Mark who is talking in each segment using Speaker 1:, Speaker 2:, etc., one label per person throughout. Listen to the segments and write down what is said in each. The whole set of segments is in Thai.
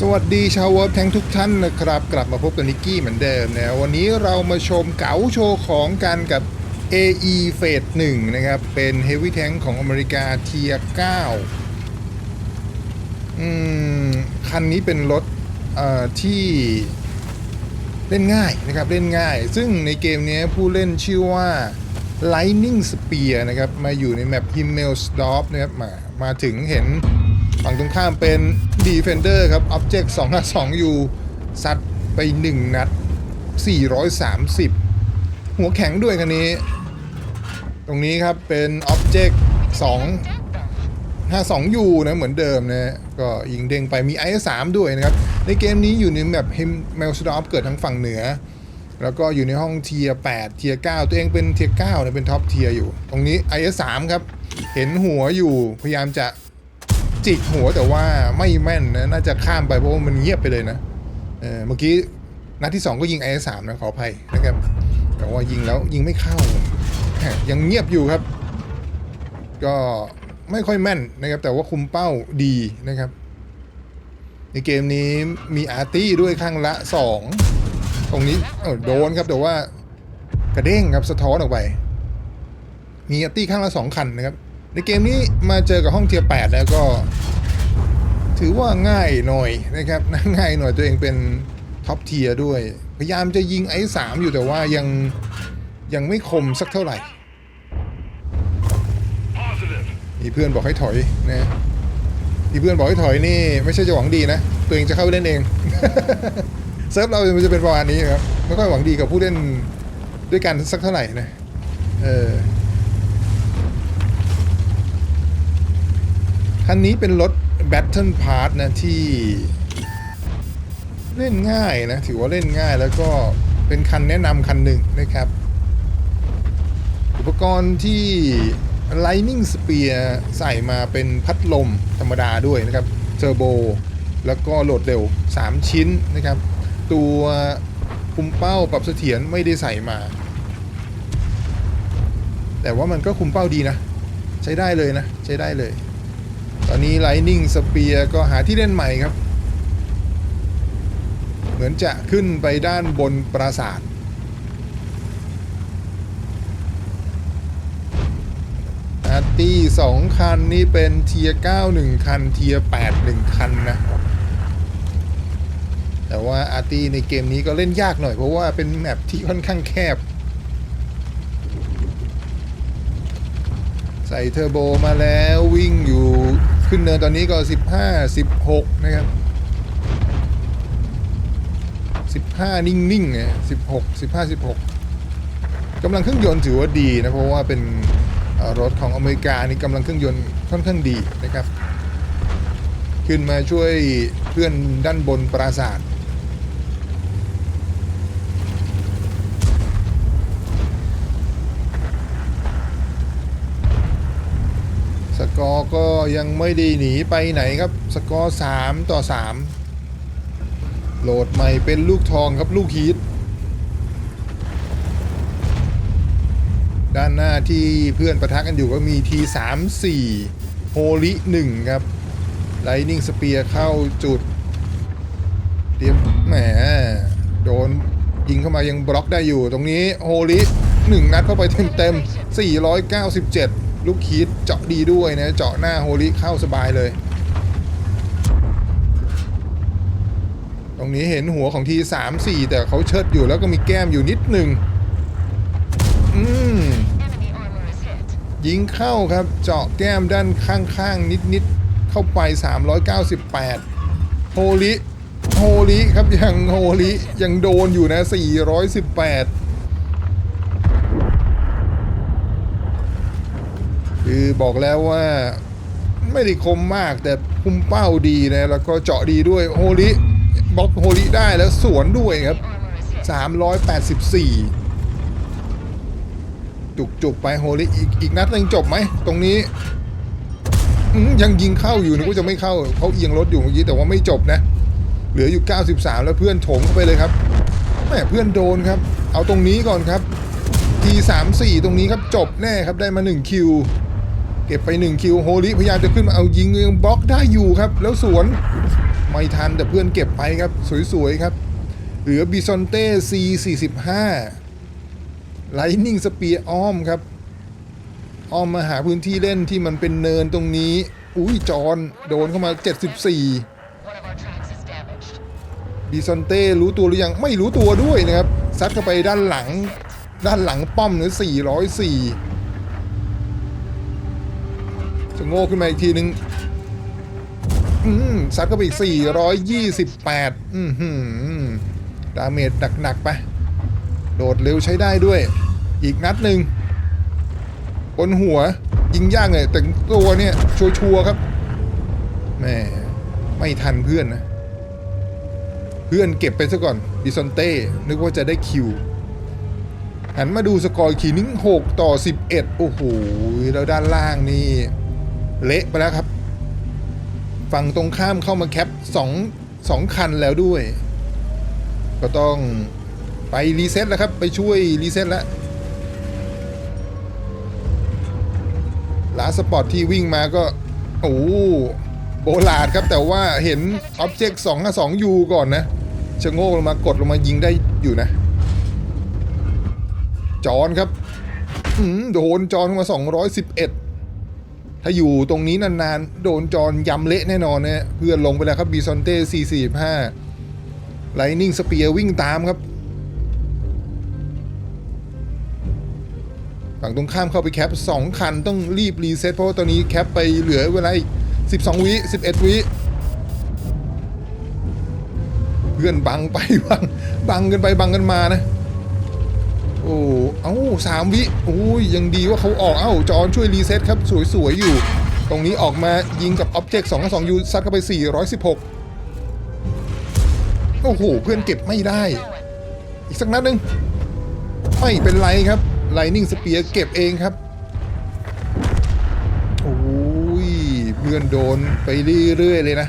Speaker 1: สวัสดีชาวเวิร์บแทงทุกท่านนะครับ กลับมาพบกับนิกกี้เหมือนเดิมนะวันนี้เรามาชมเก๋าโชว์ของกันกับ AE Phase 1นะครับ เป็น Heavy Tank ของอเมริกาเทีย9อืม คันนี้เป็นรถเอ่อที่เล่นง่ายนะครับ เล่นง่าย ซึ่งในเกมนี้ผู้เล่นชื่อว่า Lightning Spear นะครับ มาอยู่ในแมป Himmelsdorf นะครับมามาถึงเห็น ฝั่งตรงข้ามเป็น Defender ครับ Object 2 5 2อยู่ซัดไป 1 นัด 430 หัวแข็งด้วยคันนี้ ตรงนี้ครับเป็น Object 2 52อยู่นะเหมือนเดิมนะก็ยิงเด้งไปมี IS3 ด้วยนะครับ ในเกมนี้อยู่ในแบบ h i m m e l s d o r f เกิดทั้งฝั่งเหนือ แล้วก็อยู่ในห้องเทียร์8เทียร์9ตัวเองเป็นเทียร์9นะเป็นท็อปเทียร์อยู่ ตรงนี้ IS3 ครับ เห็นหัวอยู่พยายามจะ จิกหัวแต่ว่าไม่แม่นนะน่าจะข้ามไปเพราะว่ามันเงียบไปเลยนะเออเมื่อกี้นัดที่ 2 ก็ยิงไอ้สามนะขออภัยนะครับแต่ว่ายิงแล้วยิงไม่เข้า ยังเงียบอยู่ครับ ก็ไม่ค่อยแม่นนะครับ แต่ว่าคุมเป้าดีนะครับ ในเกมนี้มีอาร์ตี้ด้วยข้างละ 2 ตรงนี้โดนครับแต่ว่ากระเด้งครับสะท้อนออกไป มีอาร์ตี้ข้างละ 2 คันนะครับ ในเกมนี้มาเจอกับห้องเทียร์8แล้วก็ ถือว่าง่ายหน่อยนะครับง่ายหน่อยตัวเองเป็นท็อปเทียร์ด้วย พยายามจะยิงไอ้สามอยู่แต่ว่ายังยังไม่คมสักเท่าไหร่มีเพื่อนบอกให้ถอยนะที่เพื่อนบอกให้ถอยนี่ไม่ใช่จะหวังดีนะ ตัวเองจะเข้าไปเล่นเองเซิร์ฟเรามันจะเป็นประมาณนี้ครับไม่ค่อยหวังดีกับผู้เล่นด้วยกันสักเท่าไหร่นะเออ คันนี้เป็นรถ Battle Pass นะที่เล่นง่ายนะ ถือว่าเล่นง่ายแล้วก็เป็นคันแนะนำคันหนึ่งนะครับ อุปกรณ์ที่ Lightning Spear ใส่มาเป็นพัดลมธรรมดาด้วยนะครับเทอร์โบแล้วก็โหลดเร็ว 3 ชิ้นนะครับ ตัวคุมเป้าปรับเสถียรไม่ได้ใส่มา แต่ว่ามันก็คุมเป้าดีนะ ใช้ได้เลยนะ ใช้ได้เลย ตอนนี้ Lightning Spear ก็หาที่เล่นใหม่ครับ เหมือนจะขึ้นไปด้านบนปราสาทอาร์ตี้สองคันนี่เป็นเทียร์9หนึ่งคัน เทียร์8หนึ่งคันนะ แต่ว่าอาร์ตี้ในเกมนี้ก็เล่นยากหน่อยเพราะว่าเป็นแมปที่ค่อนข้างแคบ ใส่เทอร์โบมาแล้ววิ่งอยู่ ขึ้นเนินตอนนี้ก็ 15 16 นะครับ 15 นิ่งๆเนี่ย16 15 16กำลังเครื่องยนต์ถือว่าดีนะ เพราะว่าเป็นรถของอเมริกานี่กำลังเครื่องยนต์ค่อนข้างดีนะครับ ขึ้นมาช่วยเพื่อนด้านบนปราสาท สกอร์ก็ ยังไม่ได้หนีไปไหนครับ สกอร์ 3 ต่อ 3 โหลดใหม่เป็นลูกทองครับลูกฮีทด้านหน้าที่เพื่อนประทักกันอยู่ก็มีที3 4โฮลิ1ครับไลนิ่งสเปียร์เข้าจุด เตรียมแหมโดนยิงเข้ามายังบล็อกได้อยู่ตรงนี้โฮลิหนึ่งนัดเข้าไปเต็มเต็ม497 ลูกคีดเจาะดีด้วยนะ เจาะหน้าโฮลิเข้าสบายเลย ตรงนี้เห็นหัวของที3 4แต่เขาเชิดอยู่แล้วก็มีแก้มอยู่นิดหนึ่งอืมยิงเข้าครับเจาะแก้มด้านข้างๆ นิดๆ เข้าไป 398 โฮลิ โฮลิครับยังโฮลิ ยังโดนอยู่นะ 418 คือบอกแล้วว่าไม่ได้คมมากแต่คุมเป้าดีนะ แล้วก็เจาะดีด้วยโฮลิบล็อกโฮลิได้แล้วสวนด้วยครับ 384 จุกจุกไปโฮลิอีกอีกนัดหนึงจบไหมตรงนี้ยังยิงเข้าอยู่นึกว่าจะไม่เข้าเขาเอียงรถอยู่เมื่อกี้แต่ว่าไม่จบนะ เหลืออยู่ 93 แล้วเพื่อนโถงเข้าไปเลยครับแหมเพื่อนโดนครับ เอาตรงนี้ก่อนครับที3 4ตรงนี้ครับจบแน่ครับได้มา1คิว เก็บไป 1 คิวโฮลิพยายามจะขึ้นมาเอายิงยังบล็อกได้อยู่ครับ แล้วสวนไม่ทันแต่เพื่อนเก็บไปครับ สวยๆครับ เหลือบิซอนเต้ C45 ไลนิ่งสเปียอ้อมครับ อ้อมมาหาพื้นที่เล่นที่มันเป็นเนินตรงนี้ อุ้ยจอนโดนเข้ามา 74บิซอนเต้รู้ตัวหรือยังไม่รู้ตัวด้วยนะครับ ซัดเข้าไปด้านหลัง ด้านหลังป้อมเนื้อ404 จะโง่ขึ้นมาอีกทีนึงอืมซัดเข้าไปอีก428 อือหือดาเมจหนักๆไป โดดเร็วใช้ได้ด้วย อีกนัดหนึ่งบนหัวยิงยากเลยแต่ตัวเนี่ยชัวร์ครับแม่ไม่ทันเพื่อนนะ เพื่อนเก็บไปซะก่อนดิซอนเต้ นึกว่าจะได้คิว หันมาดูสกอร์อีกทีนึง 6 ต่อ 11 โอ้โห แล้วด้านล่างนี่ เละไปแล้วครับ ฝั่งตรงข้ามเข้ามาแคป2 2คันแล้วด้วย ก็ต้องไปรีเซ็ตแล้วครับ ไปช่วยรีเซ็ตแล้วลาสปอร์ตที่วิ่งมาก็ โอ้โหโบลาดครับ แต่ว่าเห็นอ็อบเจกต์2 5 2ยูก่อนนะชะโงกลงมากดลงมายิงได้อยู่นะ จอนครับอืมโดนจอนเข้ามา 211 ถ้าอยู่ตรงนี้นานๆ โดนจอนยำเละแน่นอนนะเพื่อนลงไปแล้วครับบีซอนเต้445ไลนิ่งสเปียร์วิ่งตามครับ ฝั่งตรงข้ามเข้าไปแคป 2 คันต้องรีบรีเซ็ตเพราะว่าตอนนี้แคปไปเหลือเวลาอีก 12 วิ 11 วิเพื่อนบังไปบังบังกันไปบังกันมานะ โอ้เอ้าสามวิโอ้ยยังดีว่าเขาออกเอ้าจอนช่วยรีเซ็ตครับ สวย ๆ อยู่ ตรงนี้ออกมายิงกับอ็อบเจกต์2 2ยูซัดเข้าไป 416 โอ้โห เพื่อนเก็บไม่ได้ อีกสักนัดหนึ่งไม่เป็นไรครับไลนิ่งสเปียร์เก็บเองครับ โอ้ยเพื่อนโดนไปเรื่อย ๆ เลยนะ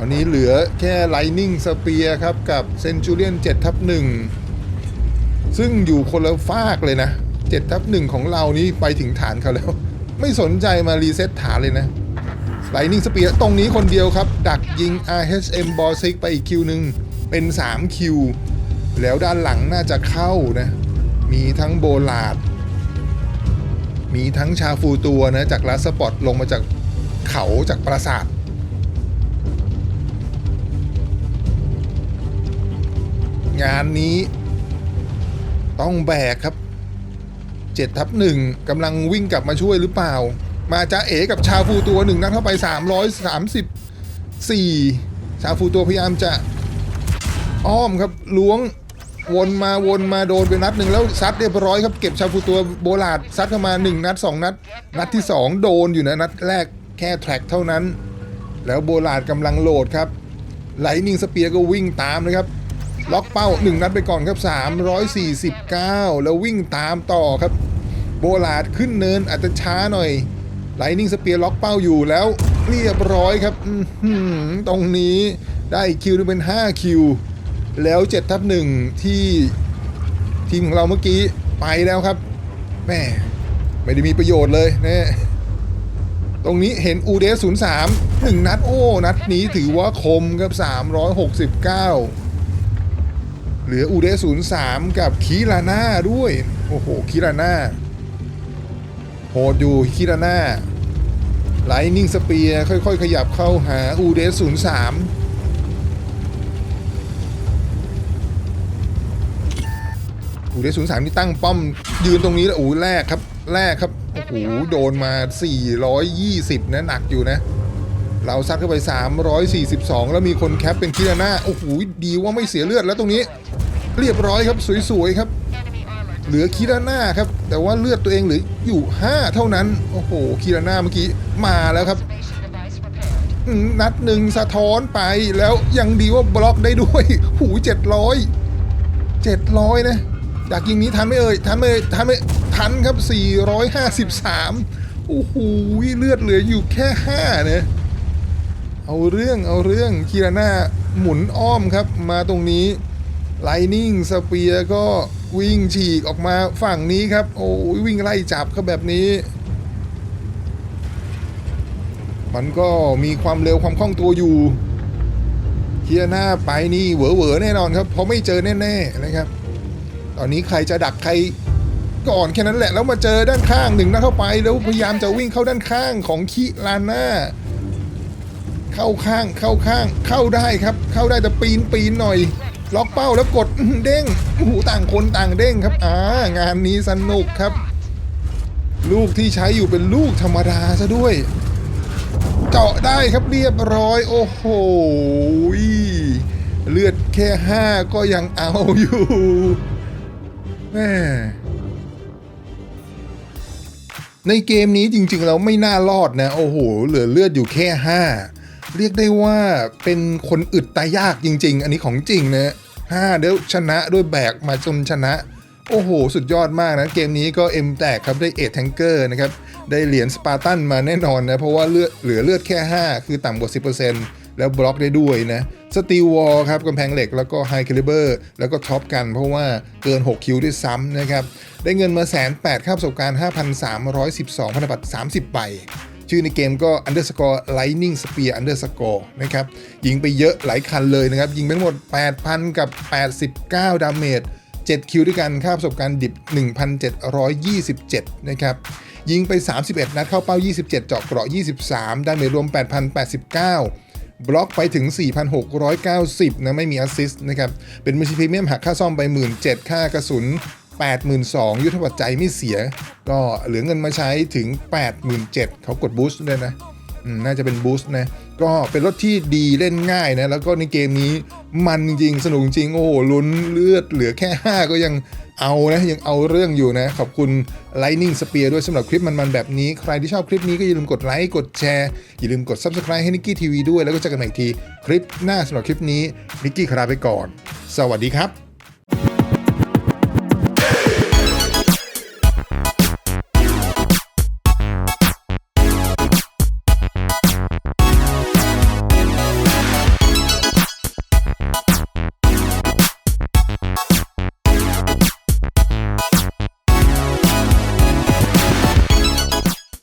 Speaker 1: ตอนนี้เหลือแค่ Lightning Spear ครับ กับ Centurion 7ทับ1ซึ่งอยู่คนละฟากเลยนะ7ทับ1ของเรานี้ไปถึงฐานเขาแล้ว ไม่สนใจมารีเซ็ตฐานเลยนะ Lightning Spear ตรงนี้คนเดียวครับ ดักยิง RHM b o s i c ไปอีกคิวหนึ่งเป็น 3 คิว แล้วด้านหลังน่าจะเข้านะ มีทั้งโบลาด มีทั้งชาฟูตัวนะ จากลาสปอร์ตลงมาจากเขาจากปราสาท งานนี้ ต้องแบกครับเจ็ดทับหนึ่งกำลังวิ่งกลับมาช่วยหรือเปล่า มาจ้าเอ๋กับชาฟูตัวหนึ่งนัดเข้าไป 334 ชาฟูตัวพยายามจะอ้อมครับล้วงวนมาวนมาโดนไปนัดหนึ่งแล้วซัดเรียบร้อยครับเก็บชาฟูตัวโบลาดซัดเข้ามา 1 นัด 2 นัด นัดที่ 2 โดนอยู่นะนัดแรกแค่แทร็กเท่านั้น แล้วโบลาดกำลังโหลดครับไลนิ่งสเปียร์ก็วิ่งตามนะครับ ล็อกเป้า 1 นัดไปก่อนครับ 349 แล้ววิ่งตามต่อครับ โบลาดขึ้นเนินอาจจะช้าหน่อยไลนิ่งสเปียร์ล็อกเป้าอยู่แล้วเรียบร้อยครับตรงนี้ได้คิวนึงเป็น 5 คิว แล้ว7ทับ1ที่ทีมของเราเมื่อกี้ไปแล้วครับแม่ไม่ได้มีประโยชน์เลยนะตรงนี้เห็นอูเดส03 1 นัดโอ้ นัดนี้ถือว่าคมครับ 369 เหลืออูเดศูนย์สามกับคีลาน่าด้วย โอ้โหคีลาน่าโหดอยู่คีลาน่าไลนิ่งสเปียค่อยๆ ขยับเข้าหาอูเดศูนย์สามอูเดศูนย์สามนี่ตั้งป้อมยืนตรงนี้แล้วโอ้แรกครับ แรกครับ โอ้โห โดนมา 420 นะ หนักอยู่นะ เราซัดเข้าไป 342 แล้วมีคนแคปเป็นคิราน่าโอ้โหดีว่าไม่เสียเลือดแล้วตรงนี้ เรียบร้อยครับสวยๆครับ เหลือคิราน่าครับ แต่ว่าเลือดตัวเองเหลืออยู่ 5 เท่านั้น โอ้โหคิราน่าเมื่อกี้มาแล้วครับนัดหนึ่งสะท้อนไปแล้วยังดีว่าบล็อกได้ด้วย หูเจ็ดร้อยเจ็ดร้อยนะอยากยิงนี้ทันไหมเอ่ยทันไหมเอ่ยทันไหมทันครับ 453 โอ้โหเลือดเหลืออยู่แค่ 5 เนี่ย เอาเรื่องเอาเรื่องคีราน่าหมุนอ้อมครับ มาตรงนี้ไลนิ่งสเปียก็วิ่งฉีกออกมาฝั่งนี้ครับ โอ้ยวิ่งไล่จับเขาแบบนี้ มันก็มีความเร็วความคล่องตัวอยู่เคียร์หน้าไปนี่เหวอเหวอๆแน่นอนครับเพราะไม่เจอแน่ๆนะครับ ตอนนี้ใครจะดักใครก่อนแค่นั้นแหละแล้วมาเจอด้านข้างหนึ่งนัดเข้าไปแล้วพยายามจะวิ่งเข้าด้านข้างของคิลาน่า เข้าข้างเข้าข้างเข้าได้ครับ เข้าได้แต่ปีนปีนหน่อย ล็อกเป้าแล้วกดเด้งโอ้โหต่างคนต่างเด้งครับอ่างานนี้สนุกครับ ลูกที่ใช้อยู่เป็นลูกธรรมดาซะด้วย เจาะได้ครับเรียบร้อย โอ้โหเลือดแค่ห้าก็ยังเอาอยู่แม่ในเกมนี้จริงๆแล้วไม่น่ารอดนะ โอ้โห เหลือเลือดอยู่แค่5 เรียกได้ว่าเป็นคนอึดตายยากจริง ๆ อันนี้ของจริงนะห้าเดี๋ยวชนะด้วยแบกมาจนชนะ โอ้โห สุดยอดมากนะ เกมนี้ก็เอ็มแตกครับได้เอทแทงเกอร์นะครับ ได้เหรียญสปาร์ตันมาแน่นอนนะ เพราะว่าเลือดเหลือเลือดแค่ 5 คือต่ำกว่า 10%แล้วบล็อกได้ด้วยนะสตีวอลครับกำแพงเหล็กแล้วก็ไฮคลิเบอร์แล้วก็ท็อปกัน เพราะว่าเกิน 6 คิวด้วยซ้ำนะครับ ได้เงินมาแสนแปดค่าประสบการณ์ 5,312พันธบัตร30 ใบ ชื่อในเกมก็ underscore lightning spear underscore นะครับ ยิงไปเยอะหลายคันเลยนะครับ ยิงไปทั้งหมด 8,000 กับ 89 ดาเมจ 7 คิวด้วยกัน ค่าประสบการณ์ดิบ 1,727 นะครับ ยิงไป 31 นัดเข้าเป้า 27 เจาะเกราะ 23 ดาเมจรวม 8,089บล็อกไปถึง 4,690 นะ ไม่มีแอสซิสต์นะครับ เป็นมือชีพรีเมียมหักค่าซ่อมไป 17,000ค่ากระสุน 82,000ยุทธปัจจัยไม่เสีย ก็เหลือเงินมาใช้ถึง 87,000เขากดบูสต์ด้วยนะน่าจะเป็นบูสต์นะ ก็เป็นรถที่ดีเล่นง่ายนะ แล้วก็ในเกมนี้มันจริงสนุกจริง โอ้โหลุ้นเลือดเหลือแค่ 5 ก็ยังเอานะ ยังเอาเรื่องอยู่นะ ขอบคุณ Lightning Spear ด้วยสำหรับคลิปมัน ๆ แบบนี้ ใครที่ชอบคลิปนี้ก็อย่าลืมกดไลค์ กดแชร์ อย่าลืมกด Subscribe ให้นิกกี้ทีวีด้วย แล้วก็เจอกันใหม่ที คลิปหน้าสำหรับคลิปนี้นิกกี้ขลาไปก่อน สวัสดีครับ